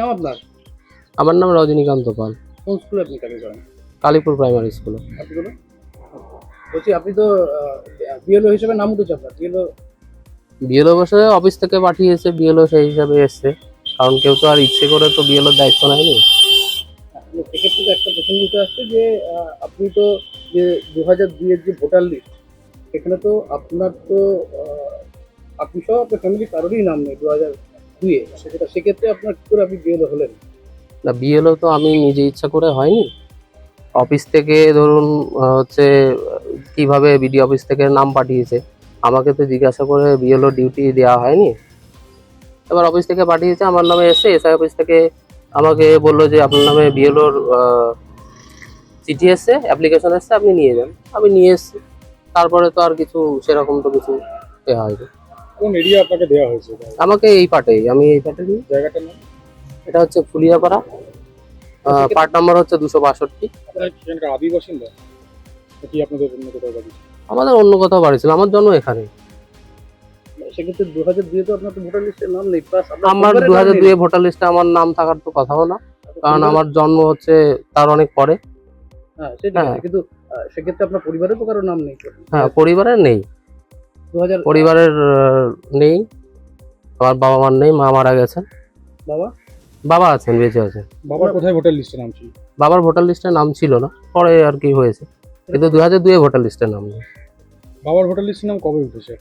নাম আপনার? আমার নাম রজনীকান্ত পাল। কোন স্কুলে আপনি চাকরি করেন? কালীপুর প্রাইমারি স্কুলে। আপনি বলুন। বলছি আপনি তো বিএলও হিসেবে নাম উঠেছে আপনার। বিএলও বিএলও বসে অফিস থেকে পাঠিয়েছে বিএলও সেই হিসাবে এসছে। কারণ কেউ তো আর ইচ্ছে করে তো বিএলওর দায়িত্ব নেয়নি। সেক্ষেত্রে তো একটা প্রসঙ্গ উঠে আসছে যে আপনি তো যে দু হাজার দুইয়ের যে ভোটার লিস্ট সেখানে তো আপনার তো আপনি সহ আপনার ফ্যামিলি কারোরই নাম নেই দু হাজার দুইয়ে সেটা সেক্ষেত্রে আপনার কি করে আপনি বিএলও হলেন? না বিএলও তো আমি নিজে ইচ্ছা করে হয়নি। অফিস থেকে ধরুন হচ্ছে, কীভাবে বিডি অফিস থেকে নাম পাঠিয়েছে, আমাকে তো জিজ্ঞাসা করে বিএলও ডিউটি দেওয়া হয়নি। এবার অফিস থেকে পাঠিয়েছে, আমার নামে এসে এসআই অফিস থেকে আমাকে বলল যে, আপনার নামে বিএলওর চিঠি এসছে অ্যাপ্লিকেশন এসছে, আপনি নিয়ে যান। আমি নিয়ে এসেছি। তারপরে তো আর কিছু, সেরকম তো কিছু এ হয়নি। কোন এরিয়া আপনাকে দেওয়া হয়েছে? আমাকে এই পাটেই আমি এই পাটে নিই জায়গাটার নাম? এটা হচ্ছে ফুলিয়াপাড়া। পার্ট নাম্বার হচ্ছে দুশো বাষট্টি। আপনার সেখানকার আদি বাসিন্দা কি আপনাদের অন্য কোথাও বাড়ি আমাদের অন্য কোথাও বাড়ি ছিল আমার জন্য এখানে। সেক্ষেত্রে দু হাজার দুইয়ে তো আপনার ভোটার নাম নেই প্লাস আমার দু হাজার দুয়ে ভোটার লিস্টে আমার নাম থাকার তো কথাও না কারণ আমার জন্ম হচ্ছে তার অনেক পরে। হ্যাঁ সেটা হ্যাঁ। কিন্তু সেক্ষেত্রে আপনার পরিবারে তো কারও নাম নেই। হ্যাঁ পরিবারের নেই। পরিবারের নেই আমার বাবা মার নেই মা মারা গেছেন বাবা? বাবা আছেন বেঁচে আছেন বাবার কোথায় ভোটার লিস্টে নাম ছিল? বাবার ভোটার লিস্টে নাম ছিল না পরে আর কি হয়েছে। কিন্তু দু হাজার দুয়ে ভোটার লিস্টের নাম নেই। বাবার ভোটার লিস্টের নাম কবে উঠেছে?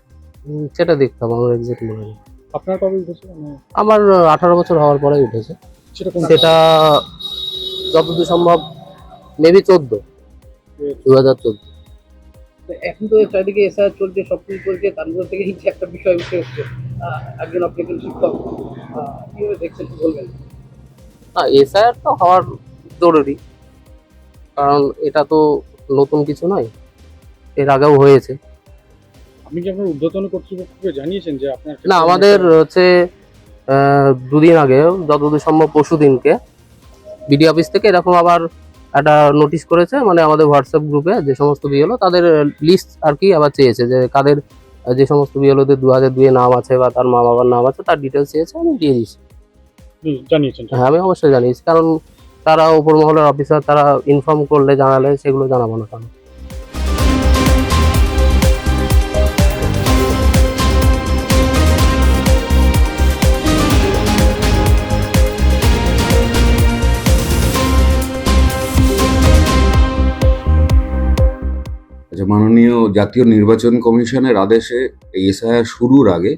সেটা দেখতাম আমার এক্সাক্ট মনে নেই। আপনার কবে উঠেছে? মানে আমার আঠারো বছর হওয়ার পরেই উঠেছে। সেটা যতদূর সম্ভব মেবি চোদ্দ। দু হাজার চোদ্দ। এখন তো চারিদিকে এসআর চলছে সব কিছু চলছে তার মধ্যে থেকে এই যে একটা বিষয় উঠে এসছে একজন আপনি একজন শিক্ষক কীভাবে দেখছেন কি বলবেন? না এসআইআর তো হওয়ার জরুরি কারণ এটা তো নতুন কিছু নয় এর আগেও হয়েছে। আপনি কি আপনার ঊর্ধ্বতন কর্তৃপক্ষকে জানিয়েছেন যে আপনার না আমাদের হচ্ছে দুদিন আগে যতদূর সম্ভব পরশু দিনকে বিডি অফিস থেকে এরকম আবার একটা নোটিশ করেছে মানে আমাদের হোয়াটসঅ্যাপ গ্রুপে যে সমস্ত বিএলও তাদের লিস্ট আর কি আবার চেয়েছে যে কাদের যে সমস্ত বিএলওদের দু হাজার দুয়ে নাম আছে বা তার মা বাবার নাম আছে তার ডিটেলস চেয়েছে আমি দিয়ে দিচ্ছি জানিয়েছেন। হ্যাঁ আমি অবশ্যই জানিয়েছি কারণ তারা উপর মহলের অফিসার তারা ইনফর্ম করলে জানালে সেগুলো জানাব না কেন। মাননীয় জাতীয় নির্বাচন কমিশনের আদেশে এই এসআইআর শুরুর আগে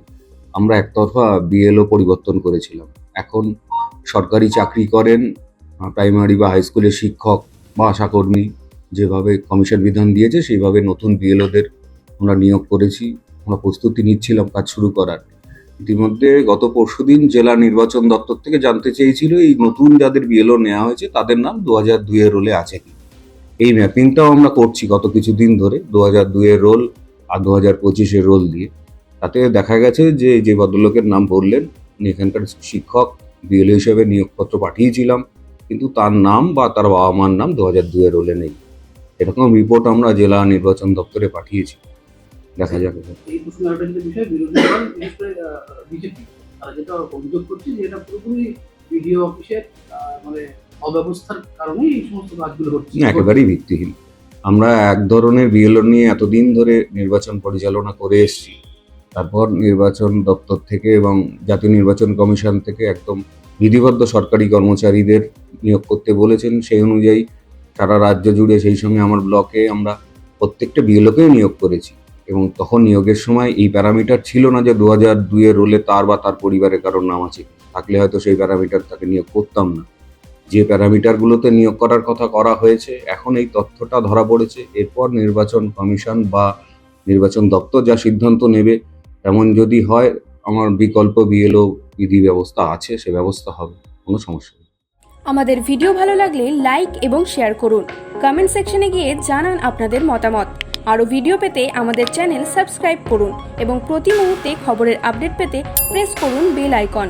আমরা একতরফা বিএলও পরিবর্তন করেছিলাম। এখন সরকারি চাকরি করেন প্রাইমারি বা হাই স্কুলের শিক্ষক বা আশাকর্মী যেভাবে কমিশন বিধান দিয়েছে, সেইভাবে নতুন বিএলওদের আমরা নিয়োগ করেছি, আমরা প্রস্তুতি নিচ্ছিলাম কাজ শুরু করার। ইতিমধ্যে গত পরশুদিন জেলা নির্বাচন দপ্তর থেকে জানতে চেয়েছিল, এই নতুন যাদের বিএলও নেওয়া হয়েছে তাদের নাম দু হাজার দুইয়ের রোলে আছে কি এই ম্যাপিংটাও আমরা করছি গত কিছুদিন ধরে দু হাজার দুইয়ের রোল আর দু হাজার পঁচিশের রোল দিয়ে। তাতে দেখা গেছে যে যে ভদ্রলোকের নাম বললেন, উনি এখানকার শিক্ষক বিএলও হিসেবে নিয়োগপত্র পাঠিয়েছিলাম, কিন্তু তার নাম বা তার বাবা মার নাম দু হাজার দুইয়ের রোলে নেই। এরকম রিপোর্ট আমরা জেলা নির্বাচন দপ্তরে পাঠিয়েছি। দেখা একটা যেটা অভিযোগ যে, এটা পুরোপুরি বিডিও অফিসের মানে অব্যবস্থার কারণে এই সমস্ত কাজগুলো হচ্ছে। একেবারেই ভিত্তিহীন। আমরা এক ধরনের বিএলও নিয়ে এতদিন ধরে নির্বাচন পরিচালনা করে এসেছি। তারপর নির্বাচন দপ্তর থেকে এবং জাতীয় নির্বাচন কমিশন থেকে একদম বিধিবদ্ধ সরকারি কর্মচারীদের নিয়োগ করতে বলেছেন সেই অনুযায়ী সারা রাজ্য জুড়ে সেই সঙ্গে আমার ব্লকে আমরা প্রত্যেকটা বিএলওকেও নিয়োগ করেছি। এবং তখন নিয়োগের সময় এই প্যারামিটার ছিল না যে দু হাজার দুইয়ের রোলে তার বা তার পরিবারের কারোর নাম আছে। থাকলে হয়তো সেই প্যারামিটার তাকে নিয়োগ করতাম না। যে প্যারামিটারগুলোতে নিয়োগ করার কথা করা হয়েছে, এখন এই তথ্যটা ধরা পড়েছে। এরপর নির্বাচন কমিশন বা নির্বাচন দপ্তর যা সিদ্ধান্ত নেবে তেমন যদি হয়, আমার বিকল্প বিএলও বিধি ব্যবস্থা আছে, সে ব্যবস্থা হবে। কোনো সমস্যা নেই। আমাদের ভিডিও ভালো লাগলে লাইক এবং শেয়ার করুন। কমেন্ট সেকশনে গিয়ে জানান আপনাদের মতামত। আরও ভিডিও পেতে আমাদের চ্যানেল সাবস্ক্রাইব করুন এবং প্রতি মুহূর্তে খবরের আপডেট পেতে প্রেস করুন বেল আইকন।